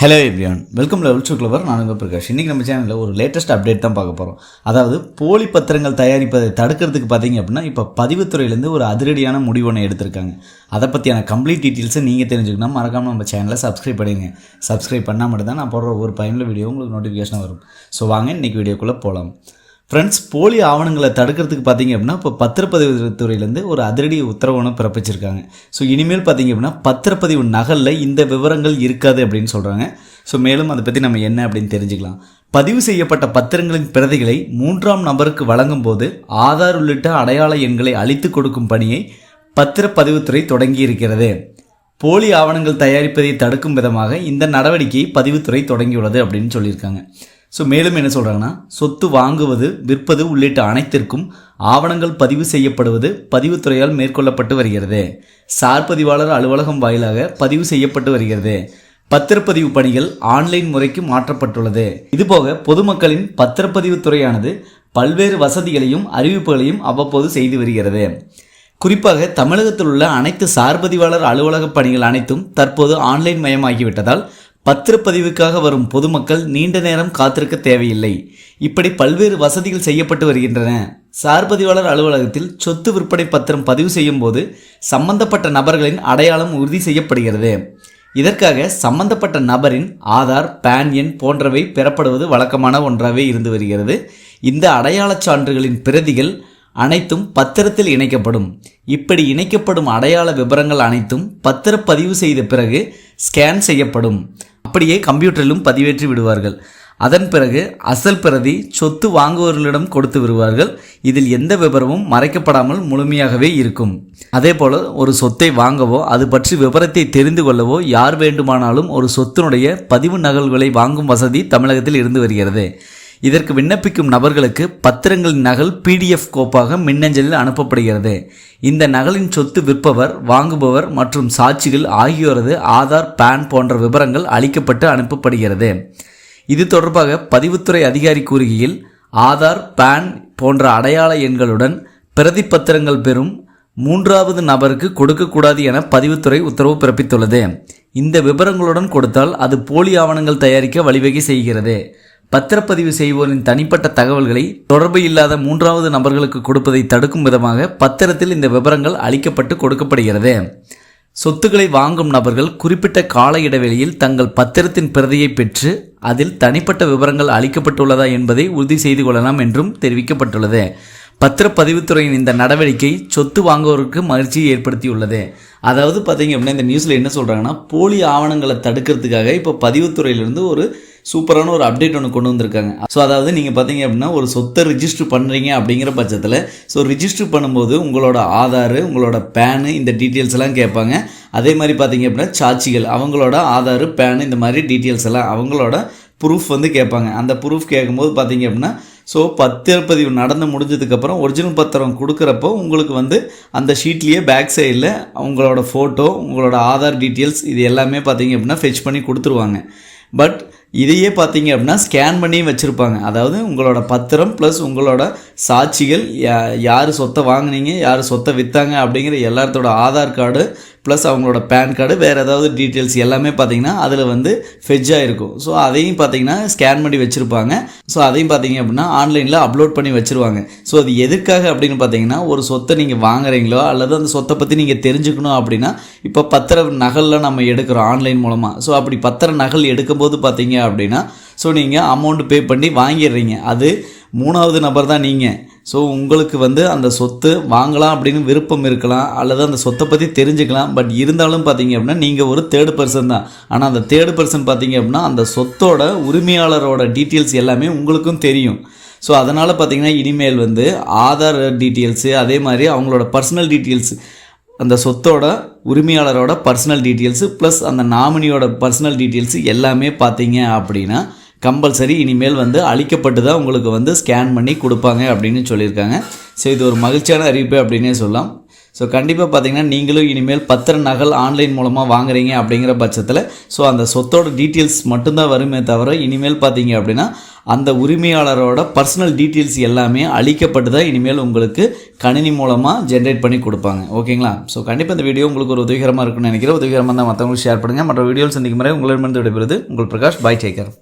Hello everyone welcome level two clever நான் உங்கள் பிரகாஷ். இன்றைக்கி நம்ம சேனலில் ஒரு லேட்டஸ்ட் அப்டேட் தான் பார்க்க போகிறோம் அதாவது போலி பத்திரங்கள் தயாரிப்பதை தடுக்கிறதுக்கு பார்த்தீங்க அப்படின்னா இப்போ பதிவுத்துறையிலேருந்து ஒரு அதிரடியான முடிவு ஒன்று எடுத்திருக்காங்க. அதை பற்றியான கம்ப்ளீட் டீட்டெயில்ஸை நீங்கள் தெரிஞ்சுக்கணும். மறக்காமல் நம்ம சேனலை சப்ஸ்கிரைப் பண்ணிடுங்க. சப்ஸ்கிரைப் பண்ணால் மட்டும் நான் போடுற ஒரு பயனுள்ள வீடியோ உங்களுக்கு நோட்டிஃபிகேஷன் வரும். ஸோ வாங்க இன்றைக்கி வீடியோக்குள்ளே போகலாம் ஃப்ரெண்ட்ஸ் போலி ஆவணங்களை தடுக்கிறதுக்கு பார்த்தீங்க அப்படின்னா இப்போ பத்திரப்பதிவு துறையிலேருந்து ஒரு அதிரடி உத்தரவு பிறப்பிச்சிருக்காங்க. ஸோ இனிமேல் பார்த்தீங்க அப்படின்னா பத்திரப்பதிவு நகலில் இந்த விவரங்கள் இருக்காது அப்படின்னு சொல்கிறாங்க ஸோ மேலும் அதை பற்றி நம்ம என்ன அப்படின்னு தெரிஞ்சுக்கலாம். பதிவு செய்யப்பட்ட பத்திரங்களின் பிரதிகளை மூன்றாம் நபருக்கு வழங்கும் போது ஆதார் உள்ளிட்ட அடையாள எண்களை அழித்து கொடுக்கும் பணியை பத்திரப்பதிவுத்துறை தொடங்கி இருக்கிறது போலி ஆவணங்கள் தயாரிப்பதை தடுக்கும் விதமாக இந்த நடவடிக்கையை பதிவுத்துறை தொடங்கியுள்ளது அப்படின்னு சொல்லியிருக்காங்க. ஸோ மேலும் என்ன சொல்கிறாங்கன்னா சொத்து வாங்குவது விற்பது உள்ளிட்ட அனைத்திற்கும் ஆவணங்கள் பதிவு செய்யப்படுவது பதிவுத்துறையால் மேற்கொள்ளப்பட்டு வருகிறது. சார் பதிவாளர் அலுவலகம் வாயிலாக பதிவு செய்யப்பட்டு வருகிறது. பத்திரப்பதிவு பணிகள் ஆன்லைன் முறைக்கு மாற்றப்பட்டுள்ளது. இதுபோக பொதுமக்களின் பத்திரப்பதிவு துறையானது பல்வேறு வசதிகளையும் அறிவிப்புகளையும் அவ்வப்போது செய்து வருகிறது. குறிப்பாக தமிழகத்தில் உள்ள அனைத்து சார்பதிவாளர் அலுவலக பணிகள் அனைத்தும் தற்போது ஆன்லைன் மயமாகிவிட்டதால் பத்திரப்பதிவுக்காக வரும் பொதுமக்கள் நீண்ட நேரம் காத்திருக்க தேவையில்லை. இப்படி பல்வேறு வசதிகள் செய்யப்பட்டு வருகின்றன. சார்பதிவாளர் அலுவலகத்தில் சொத்து விற்பனை பத்திரம் பதிவு செய்யும் போது சம்பந்தப்பட்ட நபர்களின் அடையாளம் உறுதி செய்யப்படுகிறது. இதற்காக சம்பந்தப்பட்ட நபரின் ஆதார் பேன் எண் போன்றவை பெறப்படுவது வழக்கமான ஒன்றாகவே இருந்து வருகிறது. இந்த அடையாளச் சான்றுகளின் பிரதிகள் அனைத்தும் பத்திரத்தில் இணைக்கப்படும். இப்படி இணைக்கப்படும் அடையாள விவரங்கள் அனைத்தும் பத்திரப்பதிவு செய்த பிறகு ஸ்கேன் செய்யப்படும். அப்படியே கம்ப்யூட்டரிலும் பதிவேற்றி விடுவார்கள். அதன் பிறகு அசல் பிரதி சொத்து வாங்குபவர்களிடம் கொடுத்து விடுவார்கள். இதில் எந்த விவரமும் மறைக்கப்படாமல் முழுமையாகவே இருக்கும். அதே போல ஒரு சொத்தை வாங்கவோ அது பற்றி விவரத்தை தெரிந்து கொள்ளவோ யார் வேண்டுமானாலும் ஒரு சொத்தினுடைய பதிவு நகல்களை வாங்கும் வசதி தமிழகத்தில் இருந்து வருகிறது. இதற்கு விண்ணப்பிக்கும் நபர்களுக்கு பத்திரங்களின் நகல் பிடிஎஃப் கோப்பாக மின்னஞ்சலில் அனுப்பப்படுகிறது. இந்த நகலின் சொத்து விற்பவர் வாங்குபவர் மற்றும் சாட்சிகள் ஆகியோரது ஆதார் பேன் போன்ற விவரங்கள் அளிக்கப்பட்டு அனுப்பப்படுகிறது. இது தொடர்பாக பதிவுத்துறை அதிகாரி கூறுகையில் ஆதார் பேன் போன்ற அடையாள எண்களுடன் பிரதி பத்திரங்கள் பெறும் மூன்றாவது நபருக்கு கொடுக்கக்கூடாது என பதிவுத்துறை உத்தரவு பிறப்பித்துள்ளது. இந்த விவரங்களுடன் கொடுத்தால் அது போலி ஆவணங்கள் தயாரிக்க வழிவகை செய்கிறது. பத்திரப்பதிவு செய்வோரின் தனிப்பட்ட தகவல்களை தொடர்பு இல்லாத மூன்றாவது நபர்களுக்கு கொடுப்பதை தடுக்கும் விதமாக பத்திரத்தில் இந்த விவரங்கள் அளிக்கப்பட்டு கொடுக்கப்படுகிறது. சொத்துக்களை வாங்கும் நபர்கள் குறிப்பிட்ட கால இடைவெளியில் தங்கள் பத்திரத்தின் பிரதியை பெற்று அதில் தனிப்பட்ட விவரங்கள் அளிக்கப்பட்டுள்ளதா என்பதை உறுதி செய்து கொள்ளலாம் என்றும் தெரிவிக்கப்பட்டுள்ளது. பத்திரப்பதிவுத்துறையின் இந்த நடவடிக்கை சொத்து வாங்குவோருக்கு மகிழ்ச்சியை ஏற்படுத்தியுள்ளது. அதாவது பார்த்தீங்க அப்படின்னா இந்த நியூஸில் என்ன சொல்கிறாங்கன்னா போலி ஆவணங்களை தடுக்கிறதுக்காக இப்போ பதிவுத்துறையிலிருந்து ஒரு சூப்பரான ஒரு அப்டேட் ஒன்று கொண்டு வந்திருக்காங்க. ஸோ அதாவது நீங்கள் பார்த்தீங்க அப்படின்னா ஒரு சொத்தை ரிஜிஸ்டர் பண்ணுறீங்க அப்படிங்கிற பட்சத்தில் ஸோ ரிஜிஸ்டர் பண்ணும்போது உங்களோட ஆதார் உங்களோட பேனு இந்த டீட்டெயில்ஸ் எல்லாம் கேட்பாங்க. அதே மாதிரி பார்த்தீங்க அப்படின்னா சாட்சிகள் அவங்களோட ஆதார் பேனு இந்த மாதிரி டீட்டெயில்ஸ் எல்லாம் அவங்களோட ப்ரூஃப் வந்து கேட்பாங்க. அந்த ப்ரூஃப் கேட்கும்போது பார்த்தீங்க அப்படின்னா ஸோ பத்திரப்பதிவு நடந்து முடிஞ்சதுக்கப்புறம் ஒரிஜினல் பத்திரம் கொடுக்குறப்போ உங்களுக்கு வந்து அந்த ஷீட்லேயே பேக் சைடில் உங்களோட ஃபோட்டோ உங்களோட ஆதார் டீட்டெயில்ஸ் இது எல்லாமே பார்த்தீங்க அப்படின்னா ஃபெச் பண்ணி கொடுத்துருவாங்க. பட் இதையே பார்த்தீங்க அப்படின்னா ஸ்கேன் பண்ணி வச்சுருப்பாங்க. அதாவது உங்களோட பத்திரம் ப்ளஸ் உங்களோட சாட்சிகள் யா யார் சொத்தை வாங்குனீங்க யார் சொத்தை விற்றாங்க அப்படிங்கிற எல்லாத்தோட ஆதார் கார்டு ப்ளஸ் அவங்களோட பேன் கார்டு வேறு ஏதாவது டீட்டெயில்ஸ் எல்லாமே பார்த்தீங்கன்னா அதில் வந்து ஃபெஜ்ஜாக இருக்கும். ஸோ அதையும் பார்த்தீங்கன்னா ஸ்கேன் பண்ணி வச்சுருப்பாங்க. ஸோ அதையும் பார்த்தீங்க அப்படின்னா ஆன்லைனில் அப்லோட் பண்ணி வச்சுருவாங்க. ஸோ அது எதுக்காக அப்படின்னு பார்த்தீங்கன்னா ஒரு சொத்தை நீங்கள் வாங்குறீங்களோ அல்லது அந்த சொத்தை பற்றி நீங்கள் தெரிஞ்சுக்கணும் அப்படின்னா இப்போ பத்திர நகலில் நம்ம எடுக்கிறோம் ஆன்லைன் மூலமாக ஸோ அப்படி பத்திர நகல் எடுக்கும்போது பார்த்தீங்க அப்படின்னா ஸோ நீங்கள் அமௌண்ட் பே பண்ணி வாங்கிடுறீங்க. அது மூணாவது நபர் தான் நீங்கள் ஸோ உங்களுக்கு வந்து அந்த சொத்து வாங்கலாம் அப்படின்னு விருப்பம் இருக்கலாம் அல்லது அந்த சொத்தை பற்றி தெரிஞ்சுக்கலாம். பட் இருந்தாலும் பார்த்தீங்க அப்படின்னா நீங்கள் ஒரு தேர்டு பர்சன் தான். ஆனால் அந்த தேர்டு பர்சன் பார்த்தீங்க அப்படின்னா அந்த சொத்தோட உரிமையாளரோட டீட்டெயில்ஸ் எல்லாமே உங்களுக்கும் தெரியும். ஸோ அதனால் பார்த்தீங்கன்னா இனிமேல் வந்து ஆதார் டீட்டெயில்ஸு அதே மாதிரி அவங்களோட பர்சனல் டீட்டெயில்ஸ் அந்த சொத்தோட உரிமையாளரோட பர்சனல் டீட்டெயில்ஸு ப்ளஸ் அந்த நாமினியோட பர்சனல் டீட்டெயில்ஸு எல்லாமே பார்த்தீங்க அப்படின்னா கம்பல்சரி இனிமேல் வந்து அழிக்கப்பட்டு தான் உங்களுக்கு வந்து ஸ்கேன் பண்ணி கொடுப்பாங்க அப்படின்னு சொல்லியிருக்காங்க. ஸோ இது ஒரு மகிழ்ச்சியான அறிவிப்பு அப்படின்னே சொல்லலாம். ஸோ கண்டிப்பாக பார்த்தீங்கன்னா நீங்களும் இனிமேல் பத்திர நகல் ஆன்லைன் மூலமாக வாங்குறீங்க அப்படிங்கிற பட்சத்தில் ஸோ அந்த சொத்தோட டீட்டெயில்ஸ் மட்டும்தான் வருமே தவிர இனிமேல் பார்த்தீங்க அப்படின்னா அந்த உரிமையாளரோட பர்சனல் டீட்டெயில்ஸ் எல்லாமே அழிக்கப்பட்டு தான் இனிமேல் உங்களுக்கு கணினி மூலமாக ஜென்ரேட் பண்ணி கொடுப்பாங்க. ஓகேங்களா? ஸோ கண்டிப்பாக இந்த வீடியோ உங்களுக்கு ஒரு உதவிகரமாக இருக்கும்னு நினைக்கிறேன். உதவிகரமாக தான் மற்றவங்களுக்கு ஷேர் பண்ணுங்கள் மற்ற வீடியோவில் சந்திக்கும் முறை உங்களிடமிருந்து விடைபெறுது உங்கள் பிரகாஷ் பாய் டேக்கர்